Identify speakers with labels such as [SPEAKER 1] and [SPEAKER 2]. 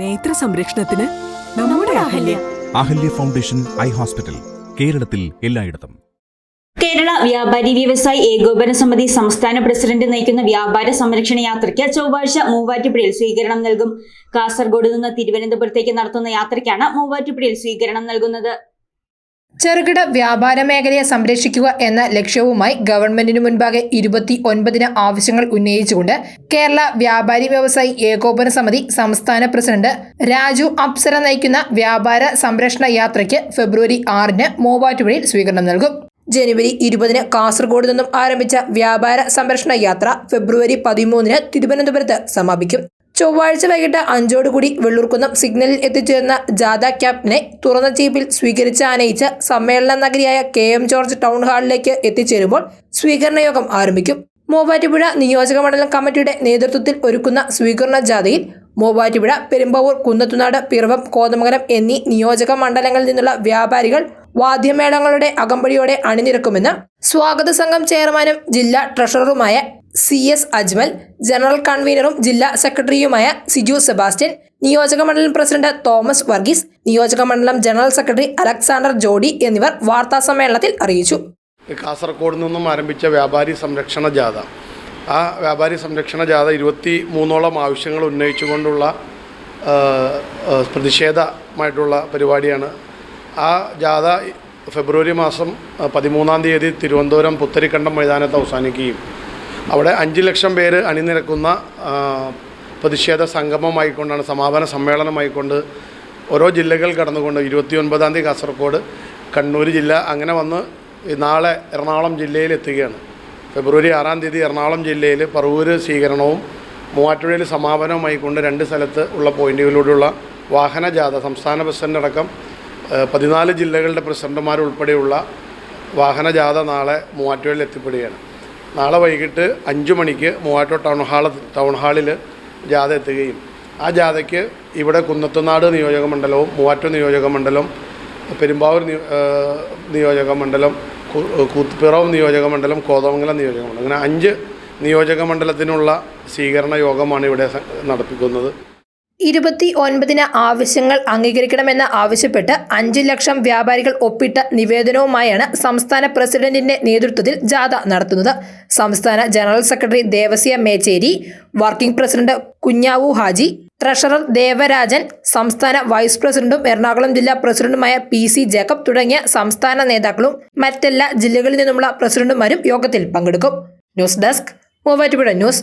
[SPEAKER 1] നേത്ര സംരക്ഷണത്തിന് നമ്മുടെ Ahalya.
[SPEAKER 2] Ahalya foundation eye hospital കേരളത്തിൽ എല്ലായിടത്തും.
[SPEAKER 3] കേരള വ്യാപാരി വ്യവസായി ഏകോപന സമിതി സംസ്ഥാന പ്രസിഡന്റ് നയിക്കുന്ന വ്യാപാര സംരക്ഷണ യാത്രയ്ക്ക് ചൊവ്വാഴ്ച മൂവാറ്റുപുഴയിൽ സ്വീകരണം നൽകും. കാസർഗോഡ് നിന്ന് തിരുവനന്തപുരത്തേക്ക് നടത്തുന്ന യാത്രയ്ക്കാണ് മൂവാറ്റുപുഴയിൽ സ്വീകരണം നൽകുന്നത്.
[SPEAKER 4] ചെറുകിട വ്യാപാര മേഖലയെ സംരക്ഷിക്കുക എന്ന ലക്ഷ്യവുമായി ഗവൺമെന്റിനു മുൻപാകെ ഇരുപത്തി ഒൻപതിന് ആവശ്യങ്ങൾ ഉന്നയിച്ചുകൊണ്ട് കേരള വ്യാപാരി വ്യവസായി ഏകോപന സമിതി സംസ്ഥാന പ്രസിഡന്റ് രാജു അപ്സര നയിക്കുന്ന വ്യാപാര സംരക്ഷണ യാത്രയ്ക്ക് ഫെബ്രുവരി ആറിന് മൂവാറ്റുപുഴയിൽ സ്വീകരണം നൽകും. ജനുവരി ഇരുപതിന് കാസർഗോഡ് നിന്നും ആരംഭിച്ച വ്യാപാര സംരക്ഷണ യാത്ര ഫെബ്രുവരി പതിമൂന്നിന് തിരുവനന്തപുരത്ത് സമാപിക്കും. ചൊവ്വാഴ്ച വൈകിട്ട് അഞ്ചോടുകൂടി വെള്ളൂർക്കുന്നം സിഗ്നലിൽ എത്തിച്ചേർന്ന ജാഥ ക്യാപ്റ്റനെ തുറന്ന ജീപ്പിൽ സ്വീകരിച്ച് ആനയിച്ച് സമ്മേളന നഗരിയായ കെ എം ജോർജ് ടൗൺ ഹാളിലേക്ക് എത്തിച്ചേരുമ്പോൾ സ്വീകരണ യോഗം ആരംഭിക്കും. മൂവാറ്റുപുഴ നിയോജക മണ്ഡലം കമ്മിറ്റിയുടെ നേതൃത്വത്തിൽ ഒരുക്കുന്ന സ്വീകരണ ജാഥയിൽ മൂവാറ്റുപുഴ പെരുമ്പാവൂർ കുന്നത്തുനാട് പിറവം കോതമംഗലം എന്നീ നിയോജക മണ്ഡലങ്ങളിൽ നിന്നുള്ള വ്യാപാരികൾ വാദ്യമേളങ്ങളുടെ അകമ്പടിയോടെ അണിനിരക്കുമെന്ന് സ്വാഗത സംഘം ചെയർമാനും ജില്ലാ ട്രഷററുമായ സി എസ് അജ്മൽ ജനറൽ കൺവീനറും ജില്ലാ സെക്രട്ടറിയുമായ സിജു സെബാസ്റ്റ്യൻ നിയോജക മണ്ഡലം പ്രസിഡന്റ് തോമസ് വർഗീസ് നിയോജക മണ്ഡലം ജനറൽ സെക്രട്ടറി അലക്സാണ്ടർ ജോഡി എന്നിവർ വാർത്താ സമ്മേളനത്തിൽ അറിയിച്ചു.
[SPEAKER 5] കാസർഗോഡ് നിന്നും ആരംഭിച്ച വ്യാപാരി സംരക്ഷണ ജാഥ. ആ വ്യാപാരി സംരക്ഷണ ജാഥ ഇരുപത്തി മൂന്നോളം ആവശ്യങ്ങൾ ഉന്നയിച്ചുകൊണ്ടുള്ള പ്രതിഷേധമായിട്ടുള്ള പരിപാടിയാണ് ആ ജാഥ ഫെബ്രുവരി മാസം പതിമൂന്നാം തീയതി തിരുവനന്തപുരം പുത്തരിക്കണ്ടം മൈതാനത്ത് അവസാനിക്കുകയും. അവിടെ അഞ്ച് ലക്ഷം പേര് അണിനിരക്കുന്ന പ്രതിഷേധ സംഗമമായിക്കൊണ്ടാണ് സമാപന സമ്മേളനമായിക്കൊണ്ട് ഓരോ ജില്ലകൾ കടന്നുകൊണ്ട് ഇരുപത്തി ഒൻപതാം തീയതി കാസർഗോഡ് കണ്ണൂർ ജില്ല അങ്ങനെ വന്ന് നാളെ എറണാകുളം ജില്ലയിൽ എത്തുകയാണ്. ഫെബ്രുവരി ആറാം തീയതി എറണാകുളം ജില്ലയിൽ പറവൂര് സ്വീകരണവും മൂവാറ്റുപുഴയിൽ സമാപനവുമായിക്കൊണ്ട് രണ്ട് സ്ഥലത്ത് ഉള്ള പോയിന്റുകളിലൂടെയുള്ള വാഹന ജാഥ സംസ്ഥാന പ്രസിഡന്റ് അടക്കം പതിനാല് ജില്ലകളുടെ പ്രസിഡന്റുമാരുൾപ്പെടെയുള്ള വാഹന ജാഥ നാളെ മൂവാറ്റുപുഴയിൽ എത്തിപ്പെടുകയാണ്. നാളെ വൈകിട്ട് അഞ്ച് മണിക്ക് മൂവാറ്റുപുഴ ടൗൺ ഹാൾ ടൗൺ ഹാളിൽ ജാഥ എത്തുകയും ആ ജാഥയ്ക്ക് ഇവിടെ കുന്നത്തുനാട് നിയോജക മണ്ഡലവും മൂവാറ്റൂർ നിയോജക മണ്ഡലം പെരുമ്പാവൂർ നിയോജക മണ്ഡലം കൂത്തുപിറവ് നിയോജക മണ്ഡലം കോതമംഗലം നിയോജക മണ്ഡലം അങ്ങനെ അഞ്ച് നിയോജക മണ്ഡലത്തിനുള്ള സ്വീകരണ യോഗമാണ് ഇവിടെ നടപ്പിക്കുന്നത്.
[SPEAKER 4] ഇരുപത്തി ഒൻപതിന് ആവശ്യങ്ങൾ അംഗീകരിക്കണമെന്ന് ആവശ്യപ്പെട്ട് അഞ്ച് ലക്ഷം വ്യാപാരികൾ ഒപ്പിട്ട നിവേദനവുമായാണ് സംസ്ഥാന പ്രസിഡന്റിന്റെ നേതൃത്വത്തിൽ ജാഥ നടത്തുന്നത്. സംസ്ഥാന general secretary Devasya Mechery working president Kunjavu Haji treasurer Devarajan സംസ്ഥാന വൈസ് പ്രസിഡന്റും എറണാകുളം ജില്ലാ പ്രസിഡന്റുമായ പി സി ജേക്കബ് തുടങ്ങിയ സംസ്ഥാന നേതാക്കളും മറ്റെല്ലാ ജില്ലകളിൽ നിന്നുമുള്ള പ്രസിഡന്റുമാരും യോഗത്തിൽ പങ്കെടുക്കും. News desk Muvattupuzha news.